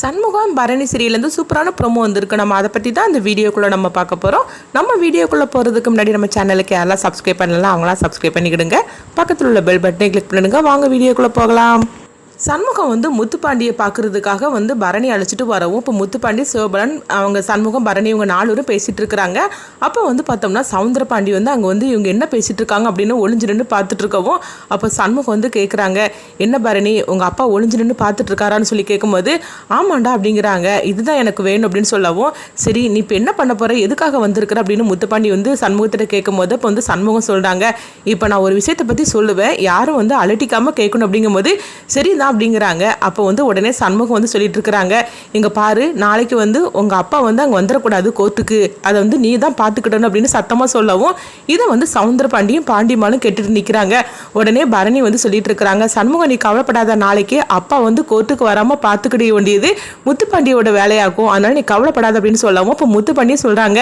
சண்முகம் பரணி சிறியிலேருந்து சூப்பரான ப்ரோமோ வந்திருக்கு. நம்ம அதை பற்றி தான் இந்த வீடியோக்குள்ளே நம்ம பார்க்க போகிறோம் நம்ம வீடியோக்குள்ளே போகிறதுக்கு முன்னாடி நம்ம சேனலுக்கு யாரெல்லாம் சப்ஸ்கிரைப் பண்ணலாம் அவங்களாம் சப்ஸ்கிரைப் பண்ணிக்கிடுங்க. பக்கத்தில் உள்ள பெல் பட்டனை கிளிக் பண்ணிடுங்க. வாங்க வீடியோக்குள்ளே போகலாம். சண்முகம் வந்து முத்துப்பாண்டியை பார்க்கறதுக்காக வந்து பரணி அழைச்சிட்டு வரவும் இப்போ முத்துப்பாண்டி சிவபலன் அவங்க சண்முகம் பரணி இவங்க நாலூரும் பேசிகிட்டு இருக்கிறாங்க. அப்போ வந்து பார்த்தோம்னா சவுந்தரபாண்டி வந்து அங்கே வந்து இவங்க என்ன பேசிகிட்டு இருக்காங்க அப்படின்னு ஒளிஞ்சு நின்று பார்த்துட்டு இருக்கவும் அப்போ சண்முகம் வந்து கேட்குறாங்க என்ன பரணி உங்கள் அப்பா ஒளிஞ்சு நின்று பார்த்துட்டு இருக்காரான்னு சொல்லி கேட்கும்போது ஆமாண்டா அப்படிங்கிறாங்க இதுதான் எனக்கு வேணும் அப்படின்னு சொல்லவும் சரி நீ இப்போ என்ன பண்ண போகிற எதுக்காக வந்திருக்கிற? அப்படின்னு முத்துப்பாண்டி வந்து சண்முகத்திட்ட கேட்கும்போது இப்போ வந்து சண்முகம் சொல்கிறாங்க இப்போ நான் ஒரு விஷயத்தை பற்றி சொல்லுவேன் யாரும் வந்து அலட்டிக்காமல் கேட்கணும் அப்படிங்கும்போது சரிதான் அப்படிங்கிறாங்க. அப்போ வந்து உடனே சண்முகம் வந்து சொல்லிட்டு இருக்கிறாங்க இங்கே பாரு நாளைக்கு வந்து உங்கள் அப்பா வந்து அங்கே வந்துடக்கூடாது கோர்ட்டுக்கு. அதை வந்து நீ தான் பார்த்துக்கிட்டணும் அப்படின்னு சத்தமாக சொல்லவும் இதை வந்து சவுந்தர பாண்டியும் பாண்டியம்மாளும் கேட்டுட்டு நிற்கிறாங்க உடனே பரணி வந்து சொல்லிட்டு இருக்கிறாங்க சண்முகம் நீ கவலைப்படாத. நாளைக்கு அப்பா வந்து கோர்ட்டுக்கு வராமல் பார்த்துக்கிட வேண்டியது முத்துப்பாண்டியோட வேலையாகும். அதனால நீ கவலைப்படாத அப்படின்னு சொல்லவும் இப்போ முத்துப்பாண்டியும் சொல்கிறாங்க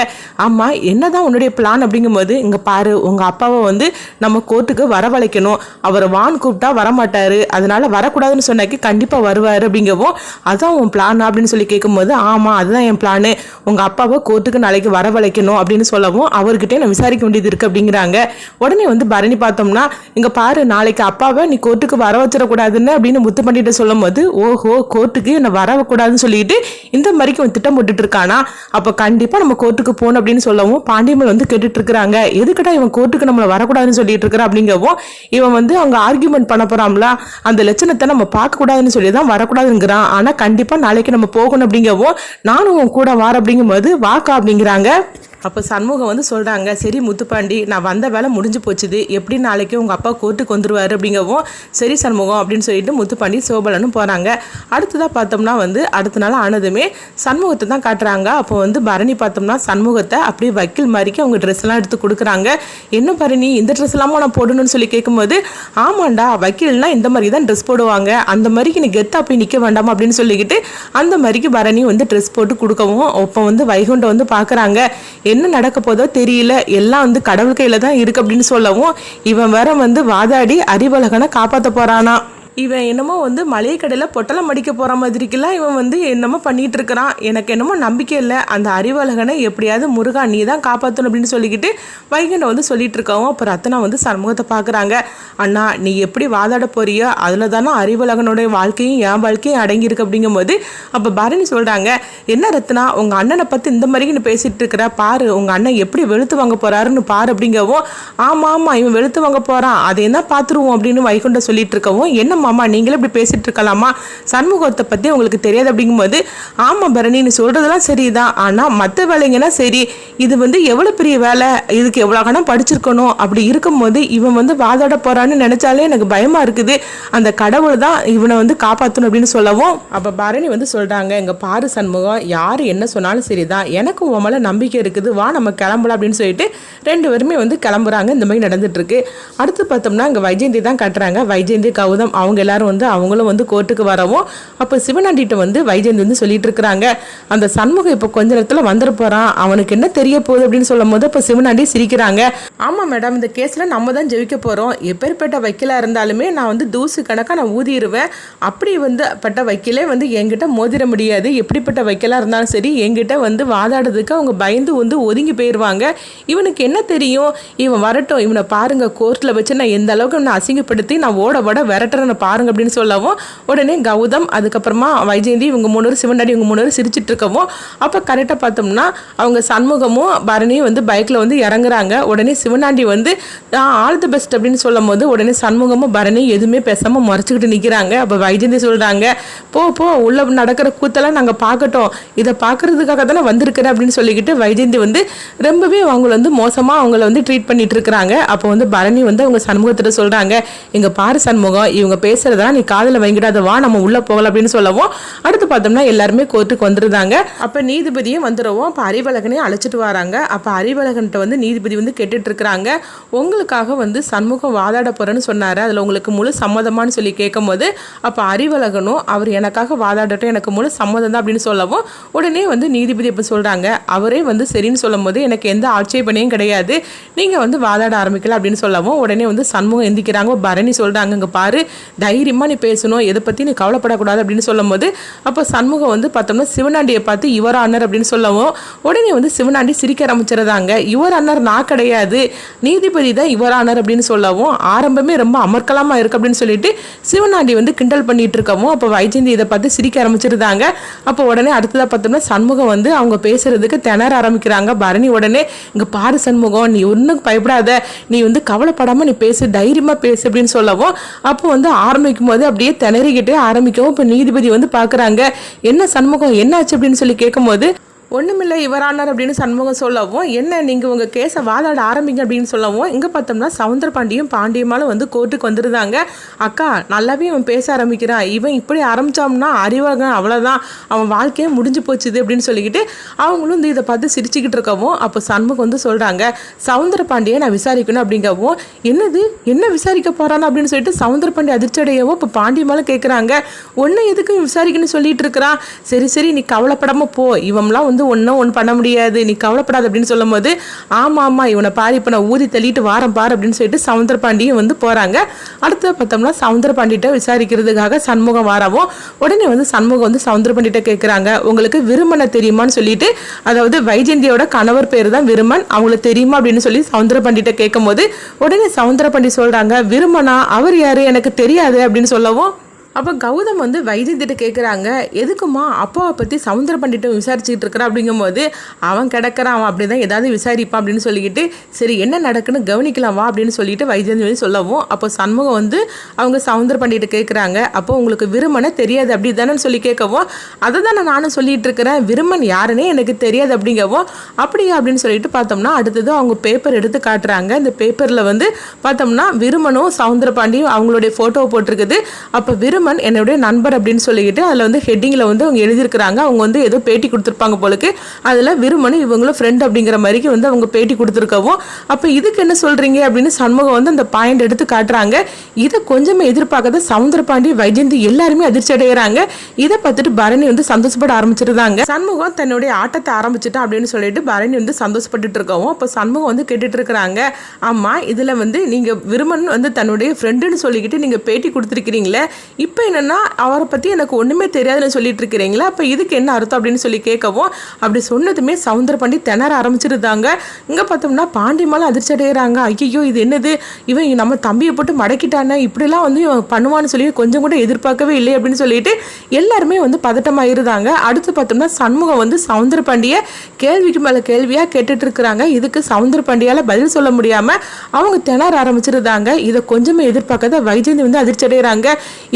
ஆமாம் என்னதான் உன்னுடைய பிளான் அப்படிங்கும்போது இங்கே பாரு உங்கள் அப்பாவை வந்து நம்ம கோர்ட்டுக்கு வரவழைக்கணும். அவரை வான் கூப்பிட்டா வரமாட்டாரு. அதனால வரக்கூடாதுன்னு சொன்னாக்கி கண்டிப்பாக வருவார் அப்படிங்கவும் அதான் உன் பிளான் அப்படின்னு சொல்லி கேட்கும்போது ஆமாம் அதுதான் என் பிளானு உங்கள் அப்பாவை கோர்ட்டுக்கு நாளைக்கு வரவழைக்கணும். அப்படின்னு சொல்லவும் அவர்கிட்டே நான் விசாரிக்க வேண்டியது இருக்குது அப்படிங்கிறாங்க. உடனே வந்து பரணி பார்த்தோம்னா இங்கே பாரு நாளைக்கு அப்பாவை நீ கோர்ட்டுக்கு வர வச்சிடக்கூடாதுன்னு அப்படின்னு முத்து பண்ணிட்டு சொல்லும் போது ஓஹோ கோர்ட்டுக்கு என்னை வரக்கூடாதுன்னு சொல்லிட்டு இந்த மாதிரிக்கு அவன் திட்டம் போட்டுட்டு இருக்கானா அப்போ கண்டிப்பாக நம்ம கோர்ட்டுக்கு போகணும் அப்படின்னு சொல்லவும் பாண்டியமல் வந்து கேட்டுட்டு இருக்கிறாங்க எதுக்கிட்ட இவன் கோர்ட்டுக்கு நம்மளை வரக்கூடாதுன்னு சொல்லிட்டு இருக்கிறா அப்படிங்கவும் இவன் வந்து அவங்க ஆர்கியூமெண்ட் பண்ண போறாம்ல அந்த லட்சணத்தை நம்ம பார்க்கக்கூடாதுன்னு சொல்லி தான் வரக்கூடாதுங்கிறான். ஆனால் கண்டிப்பாக நாளைக்கு நம்ம போகணும் அப்படிங்கவும் நானும் உன் கூட வார அப்படிங்கும்போது வாக்கா அப்படிங்கிறாங்க. அப்போ சண்முகம் வந்து சொல்கிறாங்க சரி முத்துப்பாண்டி நான் வந்த வேலை முடிஞ்சு போச்சுது. எப்படி நாளைக்கு உங்கள் அப்பா கோர்ட்டுக்கு வந்துருவார்? அப்படிங்கவும் சரி சண்முகம் அப்படின்னு சொல்லிட்டு முத்துப்பாண்டி சோபலனும் போகிறாங்க அடுத்ததாக பார்த்தோம்னா வந்து அடுத்த நாள் ஆனதுமே சண்முகத்தை தான் காட்டுறாங்க. அப்போ வந்து பரணி பார்த்தோம்னா சண்முகத்தை அப்படியே வக்கீல் மாதிரிக்கு அவங்க ட்ரெஸ்லாம் எடுத்து கொடுக்குறாங்க. என்ன பரணி இந்த ட்ரெஸ் இல்லாமல் நான் போடணும்னு சொல்லி கேட்கும்போது ஆமாண்டா வக்கீல்னா இந்த மாதிரி தான் ட்ரெஸ் போடுவாங்க. அந்த மாதிரிக்கு நீ கெத்தாக போய் நிற்க வேண்டாமா? அப்படின்னு சொல்லிக்கிட்டு அந்த மாதிரிக்கு பரணி வந்து ட்ரெஸ் போட்டு கொடுக்கவும் அப்போ வந்து வைகுண்டம் வந்து பார்க்குறாங்க. என்ன நடக்க போதோ தெரியல எல்லாம் வந்து கடவுள் கையில தான் இருக்கு அப்படின்னு சொல்லவும் இவன் வேற வந்து வாதாடி அறிவழகனை காப்பாற்ற போறானா. இவன் என்னமோ வந்து மளிகை கடையில் பொட்டலம் அடிக்க போகிற மாதிரிக்கெல்லாம் இவன் வந்து என்னமோ பண்ணிகிட்டு இருக்கிறான். எனக்கு என்னமோ நம்பிக்கை இல்லை. அந்த அறிவழகனை எப்படியாவது முருகா நீ தான் காப்பாற்றணும் அப்படின்னு சொல்லிக்கிட்டு வைகண்டை வந்து சொல்லிட்டு இருக்கவும் அப்புறம் ரத்னா வந்து சண்முகத்தை பார்க்குறாங்க அண்ணா நீ எப்படி வாதாட போறியோ அதில் தானே அறிவழகனுடைய வாழ்க்கையும் என் வாழ்க்கையும் அடங்கியிருக்கு. அப்படிங்கும்போது அப்போ பரணி சொல்கிறாங்க என்ன ரத்னா உங்கள் அண்ணனை பற்றி இந்த மாதிரி நீ பேசிகிட்டு இருக்கிற பாரு உங்கள் அண்ணன் எப்படி வெளுத்து வாங்க போகிறாருன்னு பாரு அப்படிங்கவும் ஆமாம் ஆமாம் இவன் வெளுத்து வாங்க போகிறான் அதை என்ன பார்த்துருவோம் அப்படின்னு வைகுண்ட சொல்லிட்டு இருக்கவும் என்ன ஆமாம்மா நீங்களே இப்படி பேசிட்டு இருக்கலாமா? சண்முகத்தை பற்றி உங்களுக்கு தெரியாது அப்படிங்கும்போது ஆமாம் பரணி நீ சொல்கிறதெல்லாம் சரிதான். ஆனால் மற்ற வேலைங்கன்னா சரி. இது வந்து எவ்வளோ பெரிய வேலை? இதுக்கு எவ்வளோ கணம் படிச்சிருக்கணும்? அப்படி இருக்கும்போது இவன் வந்து வாதாட போகிறான்னு நினச்சாலே எனக்கு பயமாக இருக்குது. அந்த கடவுள் தான் இவனை வந்து காப்பாற்றணும் அப்படின்னு சொல்லவும் அப்போ பரணி வந்து சொல்கிறாங்க எங்கள் பாரு சண்முகம் யார் என்ன சொன்னாலும் சரிதான். எனக்கு உன் மேலே நம்பிக்கை இருக்குது. வா நம்ம கிளம்பலாம் அப்படின்னு சொல்லிட்டு ரெண்டு பேருமே வந்து கிளம்புறாங்க. இந்த மாதிரி நடந்துட்டுருக்கு அடுத்து பார்த்தோம்னா இங்கே வைஜெயந்தி தான் கட்டுறாங்க. வைஜெயந்தி கௌதம் அவங்க எல்லாரும் வந்து அவங்களும் வந்து கோர்ட்டுக்கு வரவும் அப்போ சிவனாண்டிகிட்ட வந்து வைஜெயந்தி வந்து சொல்லிட்டு இருக்கிறாங்க. அந்த சண்முகம் இப்போ கொஞ்ச நேரத்தில் வந்துட போகிறான் அவனுக்கு என்ன தெரிய போகுது அப்படின்னு சொல்லும் போது இப்போ சிவனாண்டி சிரிக்கிறாங்க. ஆமாம் மேடம் இந்த கேஸில் நம்ம தான் ஜெயிக்க போகிறோம் எப்பேற்பட்ட வக்கீலாக இருந்தாலுமே நான் வந்து தூசு கணக்காக நான் ஊதிடுவேன் அப்படி வந்து பட்ட வக்கீலே வந்து என்கிட்ட மோதிட முடியாது. எப்படிப்பட்ட வக்கீலாக இருந்தாலும் சரி என்கிட்ட வந்து வாதாடுறதுக்கு அவங்க பயந்து வந்து ஒதுங்கி போயிடுவாங்க இவனுக்கு என்ன தெரியும்? இவன் வரட்டும். இவனை பாருங்கள் கோர்ட்டில் வச்சு நான் எந்த அளவுக்கு நான் அசிங்கப்படுத்தி நான் ஓட ஓட விரட்டுறேன்னு பாருங்க அப்படின்னு சொல்லவும் உடனே கௌதம் அதுக்கப்புறமா வைஜெயந்தி இவங்க மூணு பேரும் சிவனாடி இவங்க மூணு பேரும் சிரிச்சிட்டு இருக்கவும் அப்போ கரெக்டாக பார்த்தோம்னா அவங்க சண்முகமும் பரணியும் வந்து பைக்கில் வந்து இறங்குறாங்க. உடனே சிவனாண்டி வந்து ஆல் தி பெஸ்ட் அப்படின்னு சொல்லும் போது உடனே சண்முகமும் பரணியும் எதுவுமே பேசாமல் முறைச்சிக்கிட்டு நிற்கிறாங்க அப்போ வைஜெயந்தி சொல்கிறாங்க போ போ உள்ள நடக்கிற கூத்தெல்லாம் நாங்கள் பார்க்கட்டும். இதை பார்க்கறதுக்காக தானே வந்திருக்கிறேன் அப்படின்னு சொல்லிக்கிட்டு வைஜெயந்தி வந்து ரொம்பவே அவங்கள வந்து மோசமாக அவங்கள வந்து ட்ரீட் பண்ணிட்டு இருக்கிறாங்க. அப்போ வந்து பரணி வந்து அவங்க சண்முகத்திட்ட சொல்கிறாங்க எங்கள் பாரு சண்முகம் இவங்க பேசுறதா நீ காதில் வாங்கிடாத வா நம்ம உள்ளே போகலாம் அப்படின்னு சொல்லவும் அடுத்து பார்த்தோம்னா எல்லாருமே கோர்ட்டுக்கு வந்துருந்தாங்க. அப்போ நீதிபதியும் வந்துடுவோம் அப்போ அறிவழகனையும் அழைச்சிட்டு வராங்க. அப்போ அறிவழகன்ட்ட வந்து நீதிபதி வந்து கேட்டுட்டு இருக்கிறாங்க. உங்களுக்காக வந்து சண்முகம் வாதாட போறேன்னு சொன்னாரு. அதில் உங்களுக்கு முழு சம்மதமான்னு சொல்லி கேட்கும்போது அப்போ அறிவழகனும் அவர் எனக்காக வாதாடட்டும் எனக்கு முழு சம்மதம் தான் அப்படின்னு சொல்லவும் உடனே வந்து நீதிபதி இப்போ சொல்கிறாங்க அவரே வந்து சரின்னு சொல்லும் போது எனக்கு எந்த ஆட்சேபனையும் கிடையாது. நீங்கள் வந்து வாதாட ஆரம்பிக்கல அப்படின்னு சொல்லவும் உடனே வந்து சண்முகம் எந்திக்கிறாங்க. பரணி சொல்கிறாங்க இங்கே பாரு. தைரியமாக நீ பேசணும் எதை பற்றி நீ கவலைப்படக்கூடாது அப்படின்னு சொல்லும்போது அப்போ சண்முகம் வந்து பார்த்தோம்னா சிவனாண்டியை பார்த்து இவர் அண்ணர் அப்படின்னு சொல்லவும் உடனே வந்து சிவனாண்டி சிரிக்க ஆரம்பிச்சிருந்தாங்க இவர் அண்ணர் நான் கிடையாது நீதிபதி தான் இவர் அண்ணர் அப்படின்னு சொல்லவும் ஆரம்பமே ரொம்ப அமர்க்கலமாக இருக்கு அப்படின்னு சொல்லிட்டு சிவனாண்டி வந்து கிண்டல் பண்ணிட்டு இருக்கவும் அப்போ வைஜெயந்தி இதை பார்த்து சிரிக்க ஆரம்பிச்சிருந்தாங்க அப்போ உடனே அடுத்ததாக பார்த்தோம்னா சண்முகம் வந்து அவங்க பேசுறதுக்கு திணற ஆரம்பிக்கிறாங்க. பரணி உடனே இங்கே பாரு சண்முகம் நீ ஒன்றும் பயப்படாத நீ வந்து கவலைப்படாமல் நீ பேசு தைரியமாக பேசு அப்படின்னு சொல்லவும் அப்போ வந்து ஆரம்பிக்கும் போது அப்படியே திணறிக்கிட்டே ஆரம்பிக்கவும் இப்போ நீதிபதி வந்து பார்க்குறாங்க என்ன சண்முகம் என்னாச்சு அப்படின்னு சொல்லி கேட்கும்போது ஒன்றுமில்லை இவரானார் அப்படின்னு சண்முகம் சொல்லவும் என்ன நீங்கள் உங்கள் கேஸை வாதாட ஆரம்பிங்க அப்படின்னு சொல்லவும் இங்கே பார்த்தோம்னா சவுந்தர பாண்டியும் பாண்டியமாலும் வந்து கோர்ட்டுக்கு வந்துருந்தாங்க. அக்கா நல்லாவே இவன் பேச ஆரம்பிக்கிறான். இவன் இப்படி ஆரம்பித்தோம்னா அறிவாக அவ்வளோதான் அவன் வாழ்க்கையே முடிஞ்சு போச்சுது அப்படின்னு சொல்லிக்கிட்டு அவங்களும் வந்து இதை பார்த்து சிரிச்சுக்கிட்டு இருக்கவும் அப்போ சண்முகம் வந்து சொல்கிறாங்க சவுந்தர பாண்டியை நான் விசாரிக்கணும் அப்படிங்கவும் என்னது? என்ன விசாரிக்க போகிறான் அப்படின்னு சொல்லிட்டு சவுந்தர பாண்டி அதிர்ச்சி அடையவும் இப்போ பாண்டியமாலும் கேட்குறாங்க ஒன்று எதுக்கு விசாரிக்கணும்னு சொல்லிட்டு இருக்கிறான்? சரி சரி நீ கவலைப்படாமல் போ. இவன்லாம் வந்து ஒன்றும் ஒன்று பண்ண முடியாது. நீ கவலைப்படாத அப்படின்னு சொல்லும் போது ஆமாம் ஆமாம் இவனை பாரு இப்போ நான் ஊதி தள்ளிட்டு வாரம் பாரு அப்படின்னு சொல்லிட்டு சவுந்தர பாண்டியும் வந்து போகிறாங்க அடுத்து பார்த்தோம்னா சவுந்தர பாண்டிகிட்ட விசாரிக்கிறதுக்காக சண்முகம் வாராவும் உடனே வந்து சண்முகம் வந்து சவுந்தர பாண்டிகிட்ட கேட்குறாங்க உங்களுக்கு விருமனை தெரியுமான்னு சொல்லிட்டு அதாவது வைஜெயந்தியோட கணவர் பேர் தான் விருமன் அவங்களுக்கு தெரியுமா? அப்படின்னு சொல்லி சவுந்தர பாண்டிகிட்ட கேட்கும்போது உடனே சவுந்தர பாண்டி சொல்கிறாங்க விருமனா? அவர் யார்? எனக்கு தெரியாது அப்படின்னு சொல்லவும் அப்போ கௌதம் வந்து வைத்தியத்திட்ட கேட்குறாங்க எதுக்குமா அப்பாவை பற்றி சவுந்தர பண்டிட்ட விசாரிச்சுக்கிட்டு இருக்கிறா? அப்படிங்கும்போது அவன் கிடக்கிறான் அவன் அப்படி தான் ஏதாவது விசாரிப்பான் அப்படின்னு சொல்லிக்கிட்டு சரி என்ன நடக்குன்னு கவனிக்கலாம் வா அப்படின்னு சொல்லிட்டு வைத்தியம் சொல்லி சொல்லவும் அப்போ சண்முகம் வந்து அவங்க சவுந்தர பண்டிட்ட கேட்குறாங்க அப்போ உங்களுக்கு விருமனை தெரியாது அப்படி தானே சொல்லி கேட்கவும் அதை தானே நானும் சொல்லிட்டு இருக்கிறேன் விருமன் யாருன்னே எனக்கு தெரியாது அப்படிங்கவும் அப்படியா? அப்படின்னு சொல்லிட்டு பார்த்தோம்னா அடுத்தது அவங்க பேப்பர் எடுத்து காட்டுறாங்க. இந்த பேப்பரில் வந்து பார்த்தோம்னா விருமனும் சவுந்தர பாண்டியும் அவங்களுடைய ஃபோட்டோவை போட்டிருக்குது. அப்போ விருமன் விருமன் என்னுடைய நண்பர் அப்படின்னு சொல்லிக்கிட்டு அதில் வந்து ஹெட்டிங்கில் வந்து அவங்க எழுதியிருக்கிறாங்க. அவங்க வந்து ஏதோ பேட்டி கொடுத்துருப்பாங்க போலக்கு. அதில் விருமனும் இவங்களும் ஃப்ரெண்ட் அப்படிங்கிற மாதிரிக்கு வந்து அவங்க பேட்டி கொடுத்துருக்கவும் அப்போ இதுக்கு என்ன சொல்கிறீங்க அப்படின்னு சண்முகம் வந்து அந்த பாயிண்ட் எடுத்து காட்டுறாங்க. இதை கொஞ்சமே எதிர்பார்க்காத சவுந்தரபாண்டி பாண்டி எல்லாருமே அதிர்ச்சி அடைகிறாங்க இதை பார்த்துட்டு பரணி வந்து சந்தோஷப்பட ஆரம்பிச்சிருந்தாங்க. சண்முகம் தன்னுடைய ஆட்டத்தை ஆரம்பிச்சிட்டா அப்படின்னு சொல்லிட்டு பரணி வந்து சந்தோஷப்பட்டு இருக்கவும் அப்போ சண்முகம் வந்து கேட்டுட்டு இருக்கிறாங்க. ஆமாம் இதில் வந்து நீங்கள் விருமன் வந்து தன்னுடைய ஃப்ரெண்டுன்னு சொல்லிக்கிட்டு நீங்கள் பேட்டி கொடுத்துருக்கிறீங்களே இப்போ இப்போ என்னென்னா அவரை பற்றி எனக்கு ஒன்றுமே தெரியாதுன்னு சொல்லிட்டு இருக்கிறீங்களா? அப்போ இதுக்கு என்ன அர்த்தம் அப்படின்னு சொல்லி கேட்கவும் அப்படி சொன்னதுமே சவுந்தர பாண்டி திணற ஆரம்பிச்சிருந்தாங்க. இங்கே பார்த்தோம்னா பாண்டி மேலே அதிர்ச்சி அடைகிறாங்க ஐயோ இது என்னது? இவன் நம்ம தம்பியை போட்டு மடக்கிட்டானே? இப்படிலாம் வந்து இவன் பண்ணுவான்னு சொல்லி கொஞ்சம் கூட எதிர்பார்க்கவே இல்லை அப்படின்னு சொல்லிட்டு எல்லாருமே வந்து பதட்டமாயிருந்தாங்க. அடுத்து பார்த்தோம்னா சண்முகம் வந்து சவுந்தர பாண்டியை கேள்விக்கு மேலே கேள்வியாக கேட்டுட்டு இருக்கிறாங்க. இதுக்கு சவுந்தர பாண்டியால் பதில் சொல்ல முடியாமல் அவங்க திணற ஆரம்பிச்சிருந்தாங்க. இதை கொஞ்சமே எதிர்பார்க்காத வைஜந்தி வந்து அதிர்ச்சி அடைகிறாங்க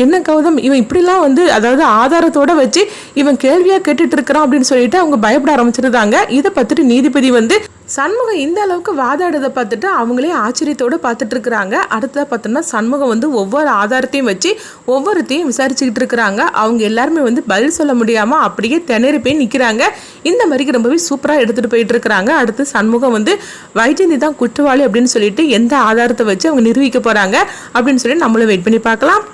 என்ன கௌதம் இவன் இப்படிலாம் வந்து அதாவது ஆதாரத்தோட வச்சு இவன் கேள்வியாக கேட்டுட்டு இருக்கிறான் அப்படின்னு சொல்லிட்டு அவங்க பயப்பட ஆரம்பிச்சிருந்தாங்க. இதை பார்த்துட்டு நீதிபதி வந்து சண்முகம் இந்த அளவுக்கு வாதாடுறதை பார்த்துட்டு அவங்களே ஆச்சரியத்தோடு பார்த்துட்டு இருக்கிறாங்க அடுத்ததாக பார்த்தோம்னா சண்முகம் வந்து ஒவ்வொரு ஆதாரத்தையும் வச்சு ஒவ்வொருத்தையும் விசாரிச்சுக்கிட்டு இருக்கிறாங்க. அவங்க எல்லாருமே வந்து பதில் சொல்ல முடியாமல் அப்படியே திணறி போய் நிற்கிறாங்க இந்த மாதிரிக்கு ரொம்பவே சூப்பராக எடுத்துகிட்டு போயிட்டு இருக்கிறாங்க. அடுத்து சண்முகம் வந்து வைஜந்தி தான் குற்றவாளி அப்படின்னு சொல்லிட்டு எந்த ஆதாரத்தை வச்சு அவங்க நிரூபிக்க போகிறாங்க அப்படின்னு சொல்லி நம்மளும் வெயிட் பண்ணி பார்க்கலாம்.